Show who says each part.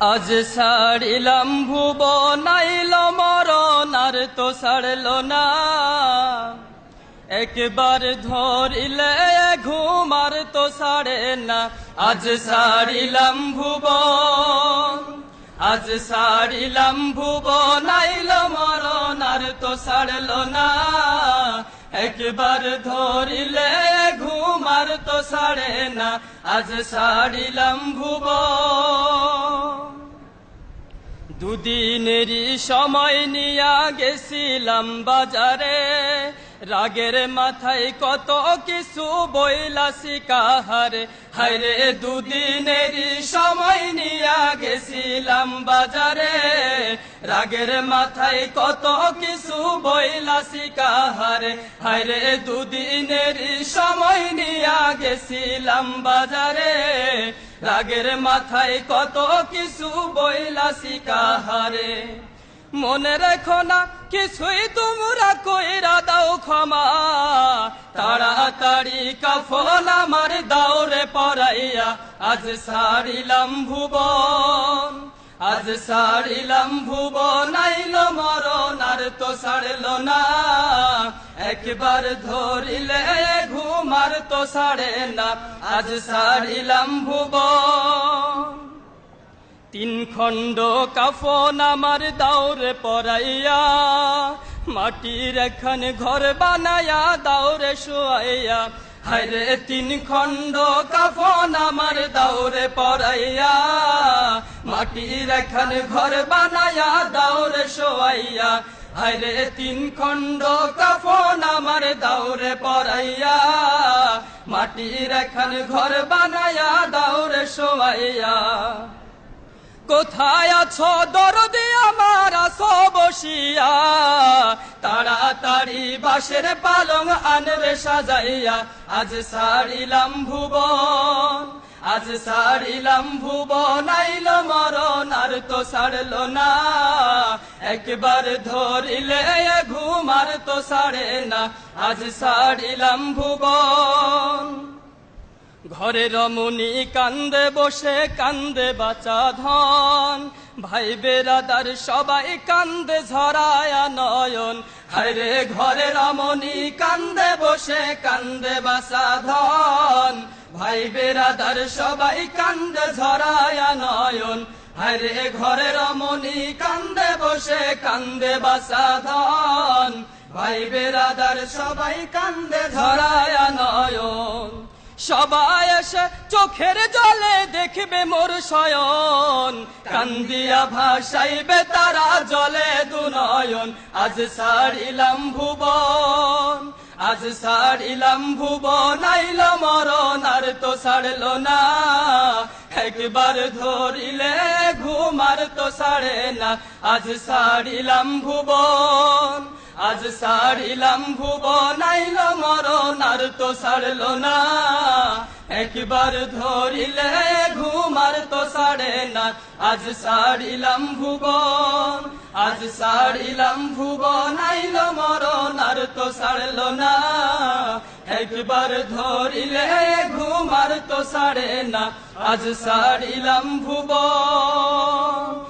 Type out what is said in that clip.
Speaker 1: আজ ছাড়িলাম ভুব, নাইল মরণ আর তো ছাড়ল না। একবার ধরিলে ঘুমার তো ছাড়ে না। আজ ছাড়িলাম ভুব, আজ ছাড়িলাম ভুব, নাইল মরণ আর তো ছাড়ল না। একবার ধরিলে ঘুমার তো ছাড়ে না। আজ ছাড়িলাম ভুব। দুদিনেরই সময় নিয়া গেছিলাম বাজারে। রাগের মাথায় কত কিছু বইলাসি কাহারে হায়রে দুদিনেরই সময় নিয়া গেছিলাম বাজারে। রাগের মাথায় কত কিছু বইলাসি কাহারে হায়রে দুদিনেরই সময় নিয়া গেছিলাম বাজারে। রাগের মাথায় কত কিছু বইলাসি কাহারে মনে রেখো না, কিছুই তোমরা কইরা দাও ক্ষমা। তাড়াতাড়ি কাফন আমার দাওরে পরাইয়া, আজ সারিলাম ভুবন, আজ সারিলাম ভুবন, আইল মরণ আর তো সারল না। একবার ধরিলে ঘুমার তো সারে না, আজ সারিলাম ভুবন। তিন খণ্ড কাফন আমার দাউরে পরাইয়া, মাটির এখান ঘর বানায়া দাউরে শোয়াইয়া, হায়রে তিন খণ্ড কাফন আমার দাউরে পরাইয়া, মাটির এখান ঘর বানায়া দাউরে শোয়াইয়া, হায়রে তিন খণ্ড কাফন আমার দাউরে পরাইয়া। মাটির এখান ঘর বানায়া দাউরে সোয়াইয়া। কোথায় আছো দরদি আমার আসো বসিয়া। তাড়াতাড়ি বাসের পালং আনরে সাজাইয়া। আজ সারিলাম ভুবন, আজ সারিলাম ভুবন, আইল তো সারল না। একবার ধরিলে ঘুমার তো সারে না। আজ সারিলাম ভুবন। ঘরে রমণী কান্দে বসে, কান্দে বাচা ধন। ভাই বেরাদার সবাই কান্দে ঝরায়া নয়ন। হায়রে ঘরে রমণী কান্দে বসে, কান্দে বাসা ধন। ভাই বেরাদার সবাই কান্দে ঝরায়া নয়ন। হায়রে ঘরে রমণী কান্দে বসে, কান্দে বাসাধন ভাই বেরাদার সবাই কান্দে ঝরায়া নয়ন। সবাই এসে চোখের জলে দেখবে মোর শয়ন। কান্দিয়া ভাসাইবে তারা জলে দুনয়ন আজ সারিলাম ভুবন, আজ সারিলাম ভুবন, আইল মরণ আর তো সারল না। একবার ধরিলে ঘুমার তো সারে না। আজ সারিলাম ভুবন, আজ সারিলাম ভুবন, আইল মরণ আর তো সারল না। একবার ধরিলে ঘুমার তো সারে না। আজ সারিলাম ভুবন, আজ সারিলাম ভুবন, আইল মরণ আর তো সারল না। একবার ধরিলে ঘুমার তো সারে না। আজ সারিলাম ভুবন।